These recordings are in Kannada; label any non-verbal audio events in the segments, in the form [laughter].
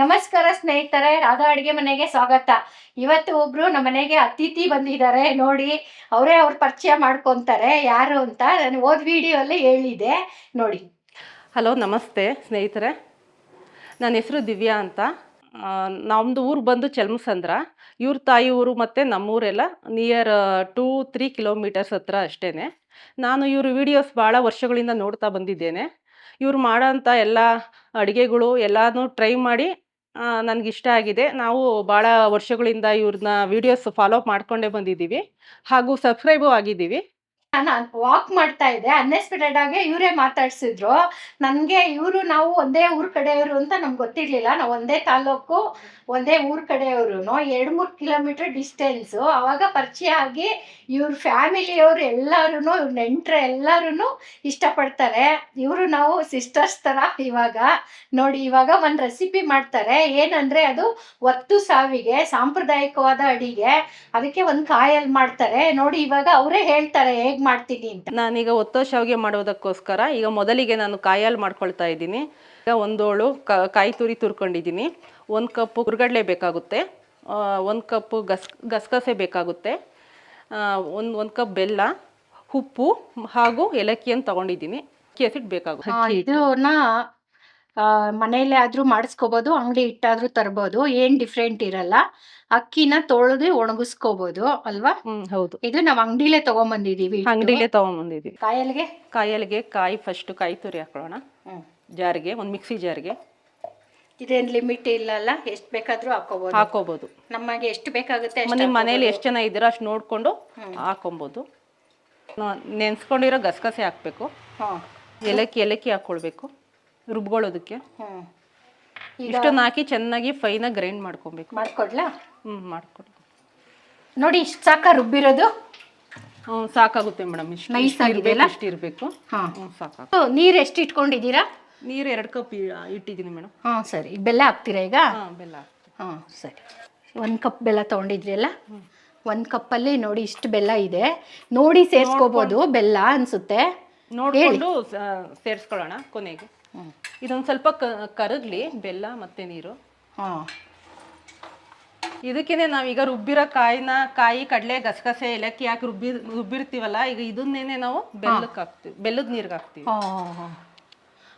ನಮಸ್ಕಾರ ಸ್ನೇಹಿತರೆ, ರಾಧಾ ಅಡಿಗೆ ಮನೆಗೆ ಸ್ವಾಗತ. ಇವತ್ತು ಒಬ್ರು ನಮ್ಮ ಮನೆಗೆ ಅತಿಥಿ ಬಂದಿದ್ದಾರೆ. ನೋಡಿ, ಅವರೇ ಅವ್ರ ಪರಿಚಯ ಮಾಡ್ಕೊಂತಾರೆ. ಯಾರು ಅಂತ ನಾನು ಓದ್ ವಿಡಿಯೋ ಅಲ್ಲಿ ಹೇಳಿದೆ. ನೋಡಿ. ಹಲೋ, ನಮಸ್ತೆ ಸ್ನೇಹಿತರೆ. ನನ್ನ ಹೆಸರು ದಿವ್ಯಾ ಅಂತ. ನಮ್ಮದು ಊರು ಬಂದು ಚಲ್ಮಸಂದ್ರ. ಇವ್ರ ತಾಯಿ ಊರು ಮತ್ತು ನಮ್ಮೂರೆಲ್ಲ ನಿಯರ್ ಟೂ ತ್ರೀ ಕಿಲೋಮೀಟರ್ಸ್ ಹತ್ರ ಅಷ್ಟೇ ನಾನು ಇವ್ರ ವಿಡಿಯೋಸ್ ಭಾಳ ವರ್ಷಗಳಿಂದ ನೋಡ್ತಾ ಬಂದಿದ್ದೇನೆ. ಇವ್ರು ಮಾಡೋಂಥ ಎಲ್ಲ ಅಡುಗೆಗಳು ಎಲ್ಲನೂ ಟ್ರೈ ಮಾಡಿ ನನಗಿಷ್ಟ ಆಗಿದೆ. ನಾವು ಭಾಳ ವರ್ಷಗಳಿಂದ ಇವ್ರನ್ನ ವೀಡಿಯೋಸ್ ಫಾಲೋ ಅಪ್ ಮಾಡ್ಕೊಂಡೇ ಬಂದಿದ್ದೀವಿ. ಹಾಗೂ ಸಬ್ಸ್ಕ್ರೈಬು ಆಗಿದ್ದೀವಿ. ನಾನು ವಾಕ್ ಮಾಡ್ತಾ ಇದ್ದೆ. ಅನ್ಎಕ್ಸ್ಪೆಕ್ಟೆಡ್ ಆಗಿ ಇವರೇ ಮಾತಾಡ್ಸಿದ್ರು. ನನಗೆ ಇವರು ನಾವು ಒಂದೇ ಊರ್ ಕಡೆಯವರು ಅಂತ ನಮ್ಗೆ ಗೊತ್ತಿರ್ಲಿಲ್ಲ. ನಾವು ಒಂದೇ ತಾಲೂಕು, ಒಂದೇ ಊರ್ ಕಡೆಯವರು ಎರಡು ಮೂರು ಕಿಲೋಮೀಟರ್ ಡಿಸ್ಟೆನ್ಸು ಅವಾಗ ಪರಿಚಯ ಆಗಿ ಇವ್ರ ಫ್ಯಾಮಿಲಿಯವರು ಎಲ್ಲರೂ ಇವ್ರ ನೆಂಟ್ರು ಎಲ್ಲರೂ ಇಷ್ಟಪಡ್ತಾರೆ. ಇವರು ನಾವು ಸಿಸ್ಟರ್ಸ್ ಥರ ಇವಾಗ. ನೋಡಿ, ಇವಾಗ ಒಂದು ರೆಸಿಪಿ ಮಾಡ್ತಾರೆ. ಏನಂದ್ರೆ ಅದು ಒತ್ತು ಸಾವಿಗೆ, ಸಾಂಪ್ರದಾಯಿಕವಾದ ಅಡಿಗೆ. ಅದಕ್ಕೆ ಒಂದು ಕಾಯಲ್ಲಿ ಮಾಡ್ತಾರೆ. ನೋಡಿ, ಇವಾಗ ಅವರೇ ಹೇಳ್ತಾರೆ, ಹೇಗ್ ಮಾಡ್ತೀನಿ ಅಂತ. ನಾನೀಗ ಒತ್ತ ಶಾವಿಗೆ ಮಾಡೋದಕ್ಕೋಸ್ಕರ ಈಗ ಮೊದಲಿಗೆ ನಾನು ಕಾಯಲ್ಲಿ ಮಾಡ್ಕೊಳ್ತಾ ಇದ್ದೀನಿ. ಈಗ ಒಂದೋಳು ಕ ಕಾಯಿ ತುರಿ ತುರ್ಕೊಂಡಿದ್ದೀನಿ. ಒಂದು ಕಪ್ ಹುರ್ಗಡ್ಲೆ ಬೇಕಾಗುತ್ತೆ. ಒಂದು ಕಪ್ ಗಸ್ ಗಸಗಸೆ ಬೇಕಾಗುತ್ತೆ. ಒಂದು ಒಂದು ಕಪ್ ಬೆಲ್ಲ ಉಪ್ಪು ಹಾಗೂ ಏಲಕ್ಕಿಯನ್ನು ತಗೊಂಡಿದ್ದೀನಿ. ಅಕ್ಕಿ ಹಸಿಟ್ಟು ಬೇಕಾಗುತ್ತೆ. ಆ, ಇದನ್ನ ಮನೇಲೆ ಆದ್ರೂ ಮಾಡಿಸ್ಕೋಬಹುದು ಅಂಗಡಿ ಇಟ್ಟಾದ್ರೂ ತರ್ಬೋದು ಏನ್ ಡಿಫ್ರೆಂಟ್ ಇರಲ್ಲ. ಅಕ್ಕಿನ ತೊಳೆದು ಒಣಗಿಸ್ಕೋಬೋದು ಅಲ್ವಾ? ಹೌದು. ಇದು ನಾವು ಅಂಗಡಿಲೇ ತಗೊಂಬಂದಿದೀವಿ ಅಂಗಡಿಲೆ ಅಂಗಡಿಲೇ ಕಾಯಲ್ಗೆ? ಕಾಯಲ್ಗೆ ಕಾಯಲ್ಲಿಗೆ ಕಾಯಿ ಫಸ್ಟು ಕಾಯಿ ತುರಿ ಹಾಕೊಳ್ಳೋಣ. ಹ್ಮ್. ಜಾರಿಗೆ ಒಂದು ಮಿಕ್ಸಿ ಜಾರಿಗೆ. ಇದೇನ್ ಲಿಮಿಟ್ ಇಲ್ಲಲ್ಲ ಎಷ್ಟು ಬೇಕಾದ್ರೂ ಹಾಕೋಬಹುದು ಹಾಕೋಬೋದು. ನಮಗೆ ಎಷ್ಟು ಬೇಕಾಗುತ್ತೆ ಅಷ್ಟು ನಿಮ್ಮ ಮನೇಲಿ ಎಷ್ಟು ಜನ ಇದ್ದೀರೋ ಅಷ್ಟು ನೋಡಿಕೊಂಡು ಹಾಕೊಬೋದು. ನೆನ್ಸ್ಕೊಂಡಿರೋ ಗಸಗಸೆ ಹಾಕಬೇಕು. ಹಾಂ ಏಲಕ್ಕಿ ಏಲಕ್ಕಿ ಹಾಕ್ಕೊಳ್ಬೇಕು ರುಬ್ಕೊಳ್ಳೋದಕ್ಕೆ. ಹ್ಮ್. ಇಷ್ಟನ್ನು ಹಾಕಿ ಚೆನ್ನಾಗಿ ಫೈನಾಗಿ ಗ್ರೈಂಡ್ ಮಾಡ್ಕೊಬೇಕು. ಮಾಡ್ಕೊಡ್ಲಾ? ಹ್ಞೂ ಮಾಡ್ಕೊಡಿ. ನೋಡಿ ಇಷ್ಟು ಸಾಕ ರುಬ್ಬಿರೋದು. ಹ್ಞೂ ಸಾಕಾಗುತ್ತೆ ಮೇಡಮ್. ಇಷ್ಟು Nice ಆಗಿದೆಯಲ್ಲ? ಇರ್ಬೇಕು, ಇಷ್ಟು ಇರಬೇಕು. ಹಾ. ಹ್ಞೂ ಸಾಕಾಗುತ್ತೆ. ನೀರು ಎಷ್ಟು ಇಟ್ಕೊಂಡಿದ್ದೀರಾ? ನೀರು ಎರಡು ಕಪ್ ಇಟ್ಟಿದ್ದೀನಿ ಮೇಡಮ್. ಹಾಂ ಸರಿ. ಬೆಲ್ಲ ಹಾಕ್ತೀರಾ ಈಗ? ಹಾಂ ಬೆಲ್ಲ ಹಾಂ ಸರಿ. ಒಂದು ಕಪ್ ಬೆಲ್ಲ ತೊಗೊಂಡಿದ್ರಲ್ಲ ಒಂದು ಕಪ್ಪಲ್ಲಿ ನೋಡಿ ಇಷ್ಟು ಬೆಲ್ಲ ಇದೆ. ನೋಡಿ ಸೇರಿಸ್ಕೋಬೋದು ಬೆಲ್ಲ ಅನ್ಸುತ್ತೆ. ನೋಡಿಕೊಂಡು ಸೇರಿಸ್ಕೊಳ್ಳೋಣ ಕೊನೆಗೆ. ಇದೊಂದು ಸ್ವಲ್ಪ ಕರಗ್ಲಿ ಬೆಲ್ಲ ಮತ್ತೆ ನೀರು. ಹಾಂ. ಇದಕ್ಕೇನೆ ನಾವೀಗ ರುಬ್ಬಿರೋ ಕಾಯಿನ ಕಾಯಿ ಕಡಲೆ ಗಸಗಸೆ ಏಲಕ್ಕಿ ಹಾಕಿ ರುಬ್ಬಿ ರುಬ್ಬಿರ್ತೀವಲ್ಲ ಈಗ ಇದನ್ನೇನೆ ನಾವು ಬೆಲ್ಲಕ್ಕೆ ಹಾಕ್ತೀವಿ ಬೆಲ್ಲದ ನೀರಿಗೆ ಹಾಕ್ತೀವಿ. ಹಾಂ ಹಾಂ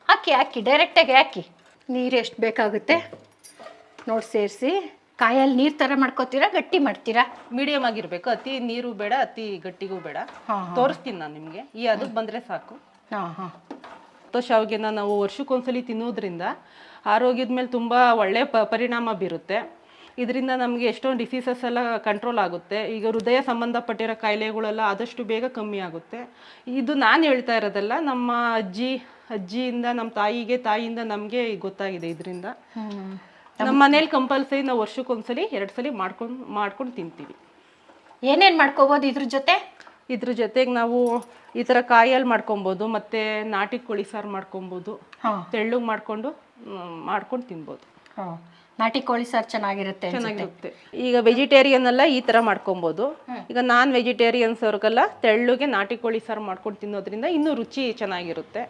ಹಾಕಿ ಹಾಕಿ ಡೈರೆಕ್ಟಾಗಿ ಹಾಕಿ. ನೀರು ಎಷ್ಟು ಬೇಕಾಗುತ್ತೆ? ನೋಡಿ ಸೇರಿಸಿ. ಕಾಯಲ್ಲಿ ನೀರು ಥರ ಮಾಡ್ಕೋತೀರಾ ಗಟ್ಟಿ ಮಾಡ್ತೀರಾ? ಮೀಡಿಯಂ ಆಗಿರ್ಬೇಕು. ಅತಿ ನೀರು ಬೇಡ ಅತಿ ಗಟ್ಟಿಗೂ ಬೇಡ. ತೋರಿಸ್ತೀನಿ ನಾನು ನಿಮಗೆ. ಈ ಅದಕ್ಕೆ ಬಂದರೆ ಸಾಕು. ಹಾಂ ಹಾಂ. ಅಥವಾ ಶಾವಿಗೆನ ನಾವು ವರ್ಷಕ್ಕೊಂದ್ಸಲಿ ತಿನ್ನೋದ್ರಿಂದ ಆರೋಗ್ಯದ ಮೇಲೆ ತುಂಬ ಒಳ್ಳೆಯ ಪ ಪರಿಣಾಮ ಬೀರುತ್ತೆ. ಇದರಿಂದ ನಮಗೆ ಎಷ್ಟೊಂದು ಡಿಸೀಸಸ್ ಎಲ್ಲ ಕಂಟ್ರೋಲ್ ಆಗುತ್ತೆ. ಈಗ ಹೃದಯ ಸಂಬಂಧಪಟ್ಟಿರೋ ಕಾಯಿಲೆಗಳೆಲ್ಲ ಆದಷ್ಟು ಬೇಗ ಕಮ್ಮಿ ಆಗುತ್ತೆ. ಇದು ನಾನು ಹೇಳ್ತಾ ಇರೋದಲ್ಲ ನಮ್ಮ ಅಜ್ಜಿ ಅಜ್ಜಿಯಿಂದ ನಮ್ಮ ತಾಯಿಗೆ ತಾಯಿಯಿಂದ ನಮಗೆ ಗೊತ್ತಾಗಿದೆ ಇದರಿಂದ. ನಮ್ಮ ಮನೇಲಿ ಕಂಪಲ್ಸರಿ ನಾವು ವರ್ಷಕ್ಕೊಂದ್ಸಲಿ ಎರಡು ಸಲ ಮಾಡ್ಕೊಂಡು ಮಾಡ್ಕೊಂಡು ತಿಂತೀವಿ. ಏನೇನು ಮಾಡ್ಕೋಬೋದು ಇದ್ರ ಜೊತೆ? ಇದ್ರ ಜೊತೆಗೆ ನಾವು ಈ ಥರ ಕಾಯಲ್ಲಿ ಮಾಡ್ಕೊಬೋದು ಮತ್ತು ನಾಟಿ ಕೋಳಿ ಸಾರು ಮಾಡ್ಕೊಬೋದು ತೆಳ್ಳಗ್ ಮಾಡಿಕೊಂಡು ಮಾಡ್ಕೊಂಡು ತಿನ್ಬೋದು. ನಾಟಿ ಕೋಳಿ ಸಾರು ಚೆನ್ನಾಗಿರುತ್ತೆ. ಚೆನ್ನಾಗಿರುತ್ತೆ. ಈಗ ವೆಜಿಟೇರಿಯನ್ ಎಲ್ಲ ಈ ಥರ ಮಾಡ್ಕೊಬೋದು. ಈಗ ನಾನ್ ವೆಜಿಟೇರಿಯನ್ಸ್ ಅವ್ರಿಗೆಲ್ಲ ತೆಳ್ಳುಗೆ ನಾಟಿ ಕೋಳಿ ಸಾರು ಮಾಡ್ಕೊಂಡು ತಿನ್ನೋದ್ರಿಂದ ಇನ್ನೂ ರುಚಿ ಚೆನ್ನಾಗಿರುತ್ತೆ.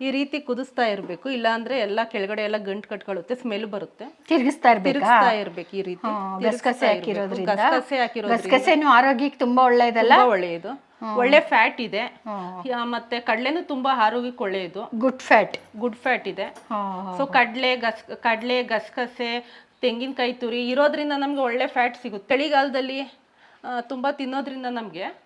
ಈ ರೀತಿ ಕುದಿಸ್ತಾ ಇರಬೇಕು. ಇಲ್ಲಾಂದ್ರೆ ಎಲ್ಲ ಕೆಳಗಡೆ ಎಲ್ಲ ಗಂಟು ಕಟ್ಕೊಳ್ಳುತ್ತೆ ಸ್ಮೆಲ್ ಬರುತ್ತೆ. ತಿರ್ಗಿಸ್ತಾ ಇರ್ಬೇಕಾ? ತಿರುಗಿಸ್ತಾ ಇರ್ಬೇಕು ಈ ರೀತಿ. ಗಸಗಸೆ ಹಾಕಿರೋದ್ರಿಂದ. ಗಸಗಸೆ ಹಾಕಿರೋದ್ರಿಂದ. ಗಸಗಸೆನು ಆರೋಗ್ಯಕ್ಕೆ ತುಂಬಾ ಒಳ್ಳೆಯದಲ್ಲ? ತುಂಬಾ ಒಳ್ಳೆಯದು. ಒಳ್ಳೆ ಫ್ಯಾಟ್ ಇದೆ. ಯಾ- ಮತ್ತೆ ಕಡಲೆನೂ ತುಂಬಾ ಆರೋಗ್ಯಕ್ಕೆ ಒಳ್ಳೆಯದು. ಗುಡ್ ಫ್ಯಾಟ್ ಗುಡ್ ಫ್ಯಾಟ್ ಇದೆ. ಸೊ ಕಡಲೆ ಗಸ್ ಕಡಲೆ ಗಸಗಸೆ ತೆಂಗಿನಕಾಯಿ ತುರಿ ಇರೋದ್ರಿಂದ ನಮ್ಗೆ ಒಳ್ಳೆ ಫ್ಯಾಟ್ ಸಿಗುತ್ತೆ. ಚಳಿಗಾಲದಲ್ಲಿ ತುಂಬ ತಿನ್ನೋದ್ರಿಂದ ನಮಗೆ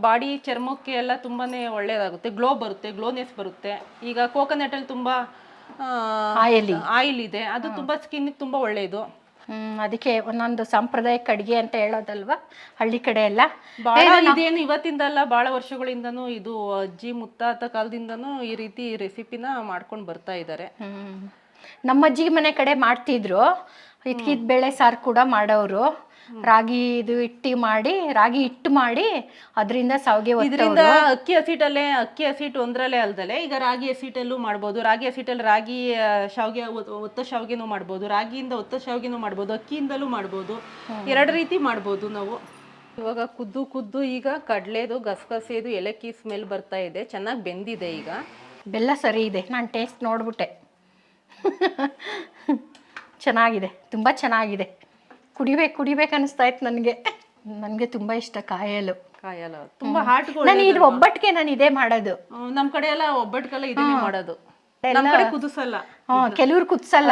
ಬಾಡಿ ಚರ್ಮಕ್ಕೆ ಎಲ್ಲ ತುಂಬಾ ಒಳ್ಳೇದಾಗುತ್ತೆ. ಗ್ಲೋ ಬರುತ್ತೆ ಗ್ಲೋನೆಸ್ ಬರುತ್ತೆ. ಈಗ ಕೋಕೋನಟಲ್ಲಿ ಅಲ್ಲಿ ತುಂಬಾ ಆಯಿಲ್. ಇದೆ. ಅದು ತುಂಬಾ ಸ್ಕಿನ್ ತುಂಬಾ ಒಳ್ಳೆಯದು ಅದಕ್ಕೆ ಒಂದೊಂದು ಸಾಂಪ್ರದಾಯಿಕ ಅಡಿಗೆ ಅಂತ ಹೇಳೋದಲ್ವಾ? ಹಳ್ಳಿ ಕಡೆ ಎಲ್ಲ. ಭಾಳ ಇದೇನು ಇವತ್ತಿಂದಲ್ಲ ಭಾಳ ವರ್ಷಗಳಿಂದನೂ ಇದು ಅಜ್ಜಿ ಮುತ್ತಾತ ಕಾಲದಿಂದನೂ ಈ ರೀತಿ ರೆಸಿಪಿನ ಮಾಡ್ಕೊಂಡು ಬರ್ತಾ ಇದ್ದಾರೆ ಹ್ಮ್. ನಮ್ಮ ಅಜ್ಜಿ ಮನೆ ಕಡೆ ಮಾಡ್ತಿದ್ರು. ಇದ್ಕಿದ್ ಬೇಳೆ ಸಾರು ಕೂಡ ಮಾಡೋರು ರಾಗಿ ಇದು ಇಟ್ಟಿ ಮಾಡಿ ರಾಗಿ ಹಿಟ್ಟು ಮಾಡಿ ಅದರಿಂದ ಸಾವಿಗೆ ಇದರಿಂದ ಅಕ್ಕಿ ಹಸಿಟ್ಟಲ್ಲೇ ಅಕ್ಕಿ ಹಸಿಟ್ಟು ಒಂದ್ರಲ್ಲೇ ಅಲ್ದಲೆ ಈಗ ರಾಗಿ ಹಸಿಟಲ್ಲೂ ಮಾಡ್ಬೋದು. ರಾಗಿ ಹಸಿಟ್ಟಲ್ಲಿ ರಾಗಿ ಶಾವಿಗೆ ಶಾವ್ಗೆ ಒತ್- ಒತ್ತ ಶಾವಿಗೆನೂ ಮಾಡ್ಬೋದು. ರಾಗಿಯಿಂದ ಒತ್ತ ಶಾವಿಗೆನೂ ಮಾಡ್ಬೋದು. ಅಕ್ಕಿಯಿಂದಲೂ ಮಾಡ್ಬೋದು. ಎರಡು ರೀತಿ ಮಾಡ್ಬೋದು ನಾವು. ಇವಾಗ ಕುದ್ದು ಕುದ್ದು ಈಗ ಕಡಲೆದು ಗಸಗಸೆದು ಏಲಕ್ಕಿ ಸ್ಮೆಲ್ ಬರ್ತಾ ಇದೆ. ಚೆನ್ನಾಗಿ ಬೆಂದಿದೆ ಈಗ. ಬೆಲ್ಲ ಸರಿ ಇದೆ. ನಾನು ಟೇಸ್ಟ್ ನೋಡ್ಬಿಟ್ಟೆ. [laughs] ಚೆನ್ನಾಗಿದೆ. ತುಂಬ ಚೆನ್ನಾಗಿದೆ. ಕುಡಿಬೇಕು ಕುಡಿಬೇಕು ಅನಿಸ್ತಾ ಇತ್ತು ನನಗೆ. ನನಗೆ ತುಂಬಾ ಇಷ್ಟ ಕಾಯಲು. ಕಾಯಲ್ಲ ತುಂಬಾ ಹಾಟ್ ನಾನು ಇದು ಒಬ್ಬಟ್ಟಿಗೆ ನಾನು ಇದೇ ಮಾಡೋದು. ನಮ್ ಕಡೆ ಎಲ್ಲ ಒಬ್ಬಟ್ಟಿಗೆಲ್ಲ ಇದನ್ನೇ ಮಾಡೋದು. ಕುದಿಸಲ್ಲ. ಕೆಲವ್ರು ಕುದಿಸಲ್ಲ.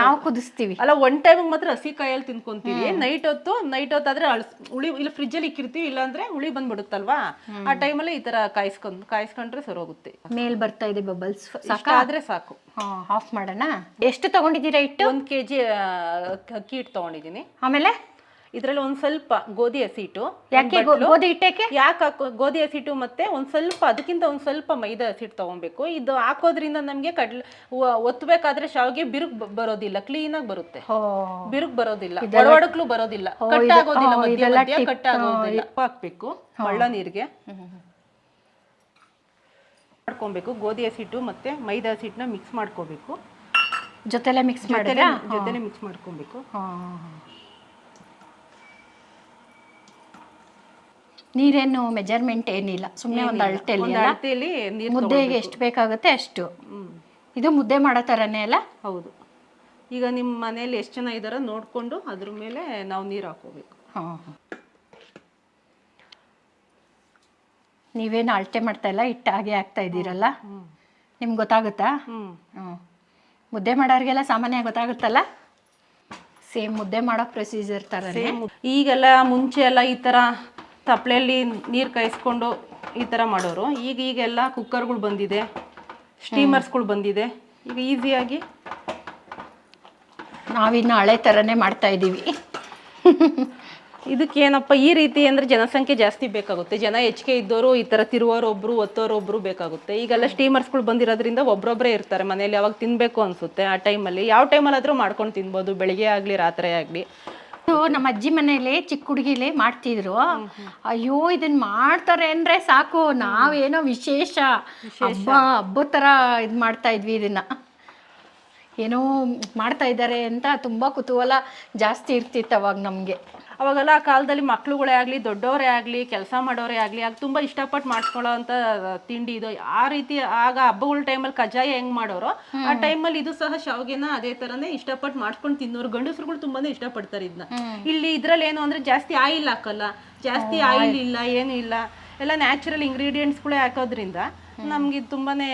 ನಾವು ಕುದಿಸ್ತೀವಿ. ಅಲ್ಲ ಒನ್ ಟೈಮ್ ಮಾತ್ರ ಹಸಿ ಕಾಯಲ್ಲಿ ತಿನ್ಕೊಂತೀವಿ. ನೈಟ್ ಹೊತ್ತು ನೈಟ್ ಹೊತ್ತಾದ್ರೆ ಆದ್ರೆ ಹುಳಿ ಇಲ್ಲ ಫ್ರಿಜ್ ಅಲ್ಲಿ ಇಕ್ಕಿರ್ತೀವಿ ಇಲ್ಲಾಂದ್ರೆ ಹುಳಿ ಬಂದ್ಬಿಡುತ್ತಲ್ವಾ? ಆ ಟೈಮಲ್ಲಿ ಈ ತರ ಕಾಯಿಸ್ಕೊಂಡ್ ಕಾಯಿಸ್ಕೊಂಡ್ರೆ ಸರೋಗುತ್ತೆ ಮೇಲ್ ಬರ್ತಾ ಇದೆ ಬಬಲ್ಸ್ ಸಾಕಾದ್ರೆ ಆದ್ರೆ ಸಾಕು. ಹಾಫ್ ಆಫ್ ಮಾಡೋಣ? ಎಷ್ಟು ತಗೊಂಡಿದ್ದೀರಾ ಇಟ್ಟು ಒಂದ್ ಕೆಜಿ ಅಕ್ಕಿ ಹಿಟ್ಟು ತಗೊಂಡಿದ್ದೀನಿ. ಆಮೇಲೆ? ಇದ್ರಲ್ಲಿ ಒಂದ್ ಸ್ವಲ್ಪ ಗೋಧಿ ಹಸಿಟ್ಟು ಯಾಕೆ ಗೋ- ಗೋಧಿ ಹಿಟ್ಟಕ್ಕೆ ಯಾಕೆ? ಹಾಕೋ ಗೋಧಿ ಹಸಿಟ್ಟು ಮತ್ತೆ ಒಂದ್ ಸ್ವಲ್ಪ ಅದಕ್ಕಿಂತ ಒಂದ್ ಸ್ವಲ್ಪ ಮೈದಾ ಹಸಿಟ್ಟು ತಗೊಬೇಕು. ಇದು ಹಾಕೋದ್ರಿಂದ ನಮ್ಗೆ ಕಡ್ಲೆ ಒತ್ತಬೇಕಾದ್ರೆ ಶಾವಿಗೆ ಬಿರುಕು ಬ- ಬರೋದಿಲ್ಲ ಕ್ಲೀನ್ ಆಗಿ ಬರುತ್ತೆ. ಓ ಬಿರುಕು ಬರೋದಿಲ್ಲ ಒಡವಡಕ್ಲು ಬರೋದಿಲ್ಲ. ಕಟ್ ಆಗೋದಿಲ್ಲ ಮಧ್ಯ ಮಧ್ಯ ಕಟ್ ಆಗೋದಿಲ್ಲ. ಉಪ್ಪು ಹಾಕ್ಬೇಕು ಮಳ್ಳ ನೀರಿಗೆ. ಮಾಡ್ಕೊಬೇಕು ಗೋಧಿ ಹಸಿಟ್ಟು ಮತ್ತೆ ಮೈದಾ ಹಸಿಟ್ಟನ್ನ ಮಿಕ್ಸ್ ಮಾಡ್ಕೋಬೇಕು. ಜೊತೆಲೆ ಮಿಕ್ಸ್ ಮಾಡಿದ್ರಾ ಜೊತೆಲೆ ಮಿಕ್ಸ್ ಮಾಡ್ಕೊಬೇಕು. ನೀರೇನು ಮೆಜರ್ಮೆಂಟ್ ಏನಿಲ್ಲ. ಸುಮ್ಮನೆ ಒಂದು ಅಲ್ಲ? ಅಳತೆಯಲ್ಲಿ ನೀರು ಮುದ್ದೆಗೆ ಎಷ್ಟು ಬೇಕಾಗುತ್ತೆ ಅಷ್ಟು. ಇದು ಮುದ್ದೆ ಮಾಡೋ ಥರನೇ ಅಲ್ಲ? ಹೌದು. ಈಗ ನಿಮ್ಮ ಮನೇಲಿ ಎಷ್ಟು ಜನ ಇದ್ದಾರೋ ನೋಡಿಕೊಂಡು ಅದ್ರ ಮೇಲೆ ನಾವು ನೀರು ಹಾಕೋಬೇಕು ಹಾಂ ನೀವೇನು ಅಳತೆ ಮಾಡ್ತಾ ಇಲ್ಲ? ಇಟ್ಟ ಹಾಗೆ ಹಾಕ್ತಾ ಇದ್ದೀರಲ್ಲ? ನಿಮ್ಗೆ ಗೊತ್ತಾಗುತ್ತಾ? ಹ್ಞೂ ಹ್ಞೂ ಮುದ್ದೆ ಮಾಡೋರಿಗೆಲ್ಲ ಸಾಮಾನ್ಯ ಗೊತ್ತಾಗುತ್ತಲ್ಲ? ಸೇಮ್ ಮುದ್ದೆ ಮಾಡೋ ಪ್ರೊಸೀಜರ್ ಥರ ಈಗೆಲ್ಲ ಮುಂಚೆ ಎಲ್ಲ ಈ ಥರ ತಪ್ಪಲೆಯಲ್ಲಿ ನೀರು ಕಾಯಿಸ್ಕೊಂಡು ಈ ಥರ ಮಾಡೋರು. ಈಗ ಈಗೆಲ್ಲ ಕುಕ್ಕರ್ಗಳು ಬಂದಿದೆ ಸ್ಟೀಮರ್ಸ್ಗಳು ಬಂದಿದೆ. ಈಗ ಈಸಿಯಾಗಿ ನಾವಿನ್ನು ಹಳೆ ಥರನೇ ಮಾಡ್ತಾ ಇದ್ದೀವಿ. ಇದಕ್ಕೇನಪ್ಪ ಈ ರೀತಿ ಅಂದರೆ ಜನಸಂಖ್ಯೆ ಜಾಸ್ತಿ ಬೇಕಾಗುತ್ತೆ. ಜನ ಹೆಚ್ಚಿಗೆ ಇದ್ದವರು ಈ ಥರ ತಿರುವೋರು ಒಬ್ರು ಒತ್ತೋರು ಒಬ್ರು ಬೇಕಾಗುತ್ತೆ. ಈಗೆಲ್ಲ ಸ್ಟೀಮರ್ಸ್ಗಳು ಬಂದಿರೋದ್ರಿಂದ ಒಬ್ಬರೊಬ್ಬರೇ ಇರ್ತಾರೆ. ಮನೆಯಲ್ಲಿ ಯಾವಾಗ ತಿನ್ನಬೇಕು ಅನಿಸುತ್ತೆ ಆ ಟೈಮಲ್ಲಿ ಯಾವ ಟೈಮಲ್ಲಾದರೂ ಮಾಡ್ಕೊಂಡು ತಿನ್ಬೋದು. ಬೆಳಿಗ್ಗೆ ಆಗಲಿ ರಾತ್ರಿ ಆಗಲಿ. ನಮ್ಮ ಅಜ್ಜಿ ಮನೇಲಿ ಚಿಕ್ಕ ಹುಡುಗಿಲಿ ಮಾಡ್ತಿದ್ರು. ಅಯ್ಯೋ ಇದನ್ನ ಮಾಡ್ತಾರೆ ಅಂದ್ರೆ ಸಾಕು. ನಾವೇನೋ ವಿಶೇಷ. ಹಬ್ಬ ಹಬ್ಬದ ತರ ಇದ್ ಮಾಡ್ತಾ ಇದ್ವಿ ಇದನ್ನ. ಏನೋ ಮಾಡ್ತಾ ಇದ್ದಾರೆ ಅಂತ ತುಂಬಾ ಕುತೂಹಲ ಜಾಸ್ತಿ ಇರ್ತಿತ್ತು ಅವಾಗ ನಮಗೆ. ಅವಾಗೆಲ್ಲ ಆ ಕಾಲದಲ್ಲಿ ಮಕ್ಳುಗಳೇ ಆಗಲಿ ದೊಡ್ಡವರೇ ಆಗಲಿ ಕೆಲಸ ಮಾಡೋರೇ ಆಗಲಿ ಆಗ ತುಂಬ ಇಷ್ಟಪಟ್ಟು ಮಾಡ್ಕೊಳ್ಳೋ ಅಂತ ತಿಂಡಿ ಇದು ಆ ರೀತಿ ಆಗ ಹಬ್ಬಗಳ ಟೈಮಲ್ಲಿ ಕಜ್ಜಾಯ ಹೆಂಗ್ ಮಾಡೋರು ಆ ಟೈಮಲ್ಲಿ ಇದು ಸಹ ಶಾವ್ಗೆನ ಅದೇ ಥರನೇ ಇಷ್ಟಪಟ್ಟು ಮಾಡ್ಕೊಂಡು ತಿನ್ನೋರು. ಗಂಡಸ್ರುಗಳು ತುಂಬಾನೇ ಇಷ್ಟಪಡ್ತಾರೆ ಇದನ್ನ ಇಲ್ಲಿ ಇದರಲ್ಲಿ ಏನು ಅಂದ್ರೆ ಜಾಸ್ತಿ ಆಯಿಲ್ ಹಾಕಲ್ಲ. ಜಾಸ್ತಿ ಆಯಿಲ್. ಇಲ್ಲ ಏನು ಇಲ್ಲ. ಎಲ್ಲ ನ್ಯಾಚುರಲ್ ಇಂಗ್ರೀಡಿಯೆಂಟ್ಸ್ಗಳೇ ಹಾಕೋದ್ರಿಂದ ನಮಗೆ ಇದು ತುಂಬಾನೇ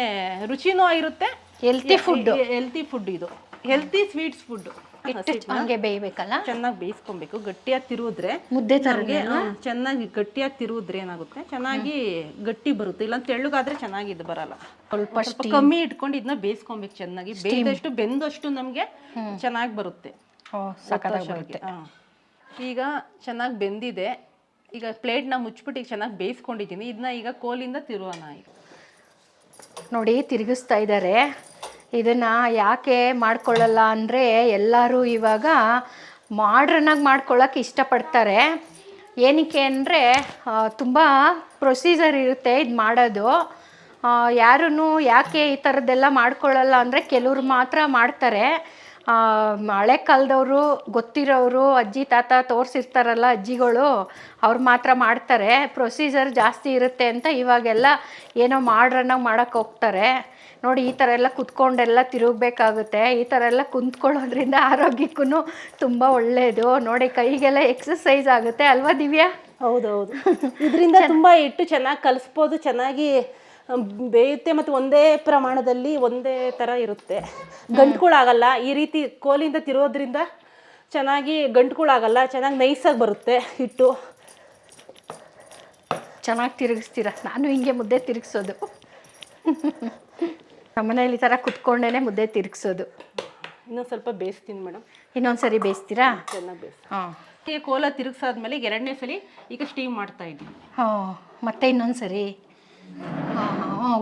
ರುಚಿನೂ ಇರುತ್ತೆ ಹೆಲ್ತಿ ಫುಡ್ ಹೆಲ್ತಿ ಫುಡ್ ಇದು. ಹೆಲ್ತಿ ಸ್ವೀಟ್ಸ್ ಫುಡ್ ಹಂಗೆ ಬೇಯಬೇಕಲ್ಲ? ಚೆನ್ನಾಗಿ ಬೇಯಿಸ್ಕೊಬೇಕು. ಗಟ್ಟಿಯಾಗಿ ತಿರುವುದ್ರೆ ಮುದ್ದೆ ತರಗೆ ಚೆನ್ನಾಗಿ ಗಟ್ಟಿಯಾಗಿ ತಿರುವುದ್ರೆ ಏನಾಗುತ್ತೆ? ಚೆನ್ನಾಗಿ ಗಟ್ಟಿ ಬರುತ್ತೆ. ಇಲ್ಲ ತೆಳ್ಳಗಾದ್ರೆ ಚೆನ್ನಾಗಿ ಇದು ಬರಲ್ಲ. ಸ್ವಲ್ಪ ಕಮ್ಮಿ ಇಟ್ಕೊಂಡು ಇದನ್ನ ಬೇಯಿಸ್ಕೊಬೇಕು ಚೆನ್ನಾಗಿ. ಬೇಯ್ದಷ್ಟು ಬೆಂದಷ್ಟು ನಮಗೆ ಚೆನ್ನಾಗಿ ಬರುತ್ತೆ. ಈಗ ಚೆನ್ನಾಗಿ ಬೆಂದಿದೆ. ಈಗ ಪ್ಲೇಟ್ನ ಮುಚ್ಬಿಟ್ಟು ಈಗ ಚೆನ್ನಾಗಿ ಬೇಯಿಸ್ಕೊಂಡಿದ್ದೀನಿ. ಇದನ್ನ ಈಗ ಕೋಲಿಂದ ತಿರುವಣ ಈಗ. ನೋಡಿ ತಿರುಗಿಸ್ತಾ ಇದ್ದಾರೆ. ಇದನ್ನು ಯಾಕೆ ಮಾಡ್ಕೊಳ್ಳಲ್ಲ ಅಂದರೆ ಎಲ್ಲರೂ ಇವಾಗ ಮಾಡ್ರನ್ನಾಗಿ ಮಾಡ್ಕೊಳ್ಳೋಕೆ ಇಷ್ಟಪಡ್ತಾರೆ. ಏನಕ್ಕೆ ಅಂದರೆ ತುಂಬ ಪ್ರೊಸೀಜರ್ ಇರುತ್ತೆ ಇದು ಮಾಡೋದು. ಯಾರೂ ಯಾಕೆ ಈ ಥರದ್ದೆಲ್ಲ ಮಾಡ್ಕೊಳ್ಳಲ್ಲ ಅಂದರೆ ಕೆಲವ್ರು ಮಾತ್ರ ಮಾಡ್ತಾರೆ. ಹಳೆ ಕಾಲದವರು ಗೊತ್ತಿರೋರು ಅಜ್ಜಿ ತಾತ ತೋರಿಸಿರ್ತಾರಲ್ಲ ಅಜ್ಜಿಗಳು ಅವ್ರು ಮಾತ್ರ ಮಾಡ್ತಾರೆ. ಪ್ರೊಸೀಜರ್ ಜಾಸ್ತಿ ಇರುತ್ತೆ ಅಂತ ಇವಾಗೆಲ್ಲ ಏನೋ ಮಾಡ್ರನ್ನಾಗಿ ಮಾಡೋಕ್ಕೆ ಹೋಗ್ತಾರೆ. ನೋಡಿ ಈ ಥರ ಎಲ್ಲ ಕುತ್ಕೊಂಡೆಲ್ಲ ತಿರುಗಬೇಕಾಗುತ್ತೆ. ಈ ಥರ ಎಲ್ಲ ಕುಂತ್ಕೊಳ್ಳೋದ್ರಿಂದ ಆರೋಗ್ಯಕ್ಕೂ ತುಂಬ ಒಳ್ಳೆಯದು ನೋಡಿ ಕೈಗೆಲ್ಲ ಎಕ್ಸಸೈಸ್ ಆಗುತ್ತೆ ಅಲ್ವಾ ದಿವ್ಯಾ? ಹೌದೌದು. ಇದರಿಂದ ತುಂಬ ಇಟ್ಟು ಚೆನ್ನಾಗಿ ಕಲಿಸ್ಬೋದು ಚೆನ್ನಾಗಿ ಬೇಯುತ್ತೆ ಮತ್ತು ಒಂದೇ ಪ್ರಮಾಣದಲ್ಲಿ ಒಂದೇ ಥರ ಇರುತ್ತೆ. ಗಂಟುಗಳಾಗಲ್ಲ ಈ ರೀತಿ ಕೋಲಿಂದ ತಿರೋದ್ರಿಂದ ಚೆನ್ನಾಗಿ ಗಂಟುಗಳಾಗಲ್ಲ ಚೆನ್ನಾಗಿ ನೈಸಾಗಿ ಬರುತ್ತೆ ಹಿಟ್ಟು. ಚೆನ್ನಾಗಿ ತಿರುಗಿಸ್ತೀರ? ನಾನು ಹಿಂಗೆ ಮುದ್ದೆ ತಿರುಗಿಸೋದು. ನಮ್ಮನೇಲಿ ಈ ಥರ ಕುತ್ಕೊಂಡೇ ಮುದ್ದೆ ತಿರುಗಿಸೋದು. ಇನ್ನೊಂದು ಸ್ವಲ್ಪ ಬೇಯಿಸ್ತೀನಿ ಮೇಡಮ್. ಇನ್ನೊಂದು ಸರಿ ಬೇಯಿಸ್ತೀರಾ? ಚೆನ್ನಾಗಿ ಬೇಯಿಸಿ ಹಾಂ. ಕೋಲ ತಿರುಗಿಸಾದ್ಮೇಲೆ ಎರಡನೇ ಸಲ ಈಗ ಸ್ಟೀಮ್ ಮಾಡ್ತಾ ಇದ್ದೀನಿ. ಹಾಂ ಮತ್ತೆ ಇನ್ನೊಂದು ಸರಿ.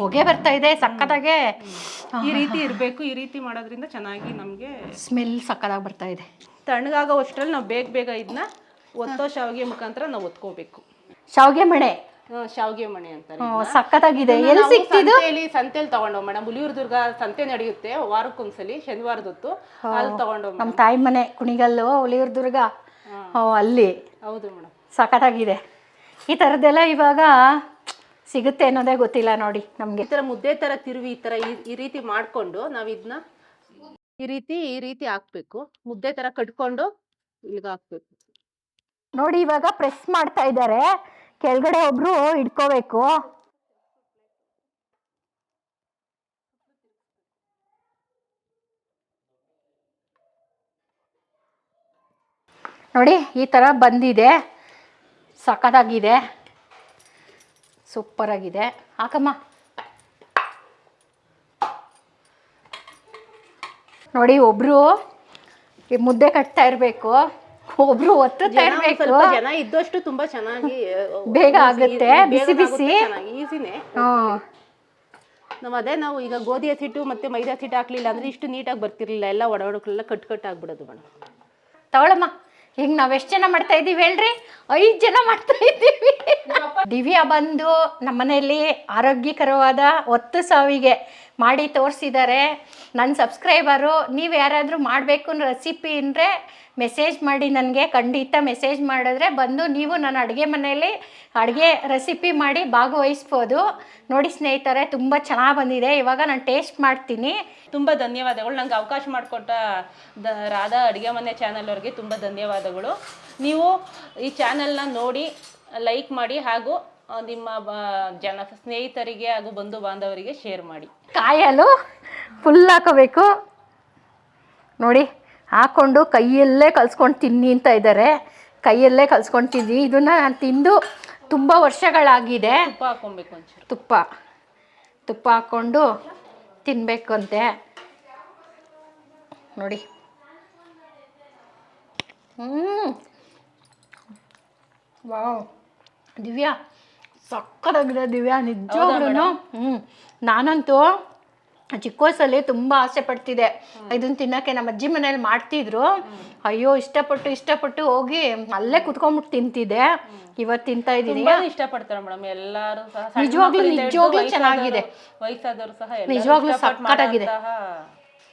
ಹೊಗೆ ಬರ್ತಾ ಇದೆ ಸಕ್ಕತ್ತಾಗೆ. ಈ ರೀತಿ ಇರಬೇಕು ಈ ರೀತಿ ಮಾಡೋದ್ರಿಂದ ಚೆನ್ನಾಗಿ ನಮಗೆ ಸ್ಮೆಲ್ ಸಕ್ಕತ್ತಾಗಿ ಬರ್ತಾ ಇದೆ. ತಣ್ಣಗಾಗೋ ಅಷ್ಟರಲ್ಲಿ ನಾವು ಬೇಗ ಬೇಗ ಇದನ್ನ ಒತ್ತೋ ಶಾವಿಗೆ ಮುಖಾಂತರ ನಾವು ಒತ್ಕೋಬೇಕು. ಶಾವಿಗೆ ಮಣೆ. ಶಾವಿಗೆ ಮಣೆ ಅಂತಾರೆ ಸಕ್ಕತ್ತಾಗಿದೆ. ಎಲ್ಲಿ ಸಿಕ್ತಿದ್ದು ಸಂತೆಯಲ್ಲಿ ಸಂತೆಯಲ್ಲಿ ತಗೊಂಡೋ ಮೇಡಮ್ ಹುಲಿಯೂರ್ದುರ್ಗ ಸಂತೆ ನಡೆಯುತ್ತೆ ವಾರಕ್ಕೊಂದ್ಸಲಿ ಶನಿವಾರದೊತ್ತು ಅಲ್ಲಿ ತಗೊಂಡೋ ನಮ್ಮ ತಾಯಿ ಮನೆ ಕುಣಿಗಲ್ಲು ಹುಲಿಯೂರ್ ದುರ್ಗ ಅಲ್ಲಿ. ಹೌದು ಮೇಡಮ್ ಸಕ್ಕತ್ತಾಗಿದೆ. ಈ ಥರದ್ದೆಲ್ಲ ಇವಾಗ ಸಿಗುತ್ತೆ ಅನ್ನೋದೇ ಗೊತ್ತಿಲ್ಲ ನೋಡಿ ನಮಗೆ. ಈ ಥರ ಮುದ್ದೆ ತರ ತಿರುವಿ ಈ ಥರ ಈ- ಈ ರೀತಿ ಮಾಡ್ಕೊಂಡು ನಾವು ಇದನ್ನ ಈ ರೀತಿ ಈ ರೀತಿ ಹಾಕ್ಬೇಕು. ಮುದ್ದೆ ತರ ಕಟ್ಕೊಂಡು ಇಲ್ಲಿಗೆ ಹಾಕ್ಬೇಕು. ನೋಡಿ ಇವಾಗ ಪ್ರೆಸ್ ಮಾಡ್ತಾ ಇದ್ದಾರೆ. ಕೆಳಗಡೆ ಒಬ್ರು ಇಟ್ಕೋಬೇಕು. ನೋಡಿ ಈ ತರ ಬಂದಿದೆ. ಸಖತ್ತಾಗಿದೆ. ಸೂಪರ್ ಆಗಿದೆ. ಹಾಕಮ್ಮ. ನೋಡಿ ಒಬ್ರು ಈ ಮುದ್ದೆ ಕಟ್ತಾ ಇರಬೇಕು. ಒಬ್ರು ಒತ್ತುತ್ತಾ ಇರ್ಬೇಕು. ಜನ ಇದ್ದಷ್ಟು ತುಂಬಾ ಚೆನ್ನಾಗಿ ಬೇಗ ಆಗುತ್ತೆ, ಬಿಸಿ ಬಿಸಿ. ಈಸಿನೇ. ನಾವು ಅದೇ ನಾವು ಈಗ ಗೋಧಿ ಹಸಿಟ್ಟು ಮತ್ತೆ ಮೈದಾ ಹಸಿಟ್ಟು ಹಾಕ್ಲಿಲ್ಲ ಅಂದ್ರೆ ಇಷ್ಟು ನೀಟಾಗಿ ಬರ್ತಿರ್ಲಿಲ್ಲ. ಎಲ್ಲ ಒಡವಡಕ್ಲೆಲ್ಲ ಕಟ್ ಕಟ್ ಆಗ್ಬಿಡೋದು ಮೇಡಮ್. ತಗೊಳಮ್ಮ. ಈಗ ನಾವು ಎಷ್ಟು ಜನ ಮಾಡ್ತಾ ಇದ್ದೀವಿ ಹೇಳ್ರಿ? ಐದು ಜನ ಮಾಡ್ತಾ ಇದ್ದೀವಿ ದಿವ್ಯಾ ಬಂದು ನಮ್ಮನೆಯಲ್ಲಿ ಆರೋಗ್ಯಕರವಾದ ಒತ್ತು ಸಾವಿಗೆ ಮಾಡಿ ತೋರಿಸಿದ್ದಾರೆ ನನ್ನ ಸಬ್ಸ್ಕ್ರೈಬರು ನೀವು ಯಾರಾದರೂ ಮಾಡಬೇಕು ರೆಸಿಪಿ ಅಂದರೆ ಮೆಸೇಜ್ ಮಾಡಿ ನನಗೆ ಖಂಡಿತ ಮೆಸೇಜ್ ಮಾಡಿದ್ರೆ ಬಂದು ನೀವು ನನ್ನ ಅಡುಗೆ ಮನೆಯಲ್ಲಿ ಅಡುಗೆ ರೆಸಿಪಿ ಮಾಡಿ ಭಾಗವಹಿಸ್ಬೋದು. ನೋಡಿ ಸ್ನೇಹಿತರೆ ತುಂಬ ಚೆನ್ನಾಗಿ ಬಂದಿದೆ. ಇವಾಗ ನಾನು ಟೇಸ್ಟ್ ಮಾಡ್ತೀನಿ. ತುಂಬ ಧನ್ಯವಾದಗಳು. ನನಗೆ ಅವಕಾಶ ಮಾಡಿಕೊಟ್ಟ ದ ರಾಧಾ ಅಡುಗೆ ಮನೆ ಚಾನಲ್ ಅವ್ರಿಗೆ ತುಂಬ ಧನ್ಯವಾದಗಳು. ನೀವು ಈ ಚಾನಲ್ನ ನೋಡಿ ಲೈಕ್ ಮಾಡಿ ಹಾಗೂ ನಿಮ್ಮ ಜನ ಸ್ನೇಹಿತರಿಗೆ ಹಾಗೂ ಬಂಧು ಬಾಂಧವರಿಗೆ ಶೇರ್ ಮಾಡಿ. ಕಾಯಲು ಫುಲ್ ಹಾಕೋಬೇಕು. ನೋಡಿ. ಹಾಕೊಂಡು ಕೈಯಲ್ಲೇ ಕಲಿಸ್ಕೊಂಡು ತಿನ್ನಿ ಅಂತ ಇದ್ದಾರೆ ಕೈಯಲ್ಲೇ ಕಲ್ಸ್ಕೊಂಡು ತಿನ್ನಿ. ಇದನ್ನು ನಾನು ತಿಂದು ತುಂಬ ವರ್ಷಗಳಾಗಿದೆ. ತುಪ್ಪ ಹಾಕ್ಕೊಬೇಕು ಒಂಚೂರು. ತುಪ್ಪ. ತುಪ್ಪ ಹಾಕ್ಕೊಂಡು ತಿನ್ನಬೇಕಂತೆ ನೋಡಿ. ಹ್ಞೂ ವಾವ್. ದಿವ್ಯಾ. ಸಕ್ಕತ್ತಾಗಿದೆ ದಿವ್ಯಾ. ನಿಜವಾಗ್ಲೂ ಹ್ಞೂ ನಾನಂತೂ ಚಿಕ್ಕ ವಯಸ್ಸಲ್ಲಿ ತುಂಬಾ ಆಸೆ ಪಡ್ತಿದೆ ಇದನ್ನ ತಿನ್ನಕ್ಕೆ ನಮ್ಮ ಅಜ್ಜಿ ಮನೇಲಿ ಮಾಡ್ತಿದ್ರು. ಅಯ್ಯೋ ಇಷ್ಟಪಟ್ಟು ಇಷ್ಟಪಟ್ಟು ಹೋಗಿ ಅಲ್ಲೇ ಕುತ್ಕೊಂಡ್ಬಿಟ್ಟು ತಿಂತಿದ್ದೆ. ಇವತ್ತು ತಿಂತಾ ಇದೀನಿ ಇಷ್ಟಪಡ್ತಾರೆ ಮೇಡಮ್. ಎಲ್ಲರೂ ಸಹ ನಿಜವಾಗ್ಲೂ- ನಿಜವಾಗ್ಲೂ ಚೆನ್ನಾಗಿದೆ. ವಯಸ್ಸಾದವರು ಸಹ ನಿಜವಾಗ್ಲೂ. ಮಾಡೋಂತಹ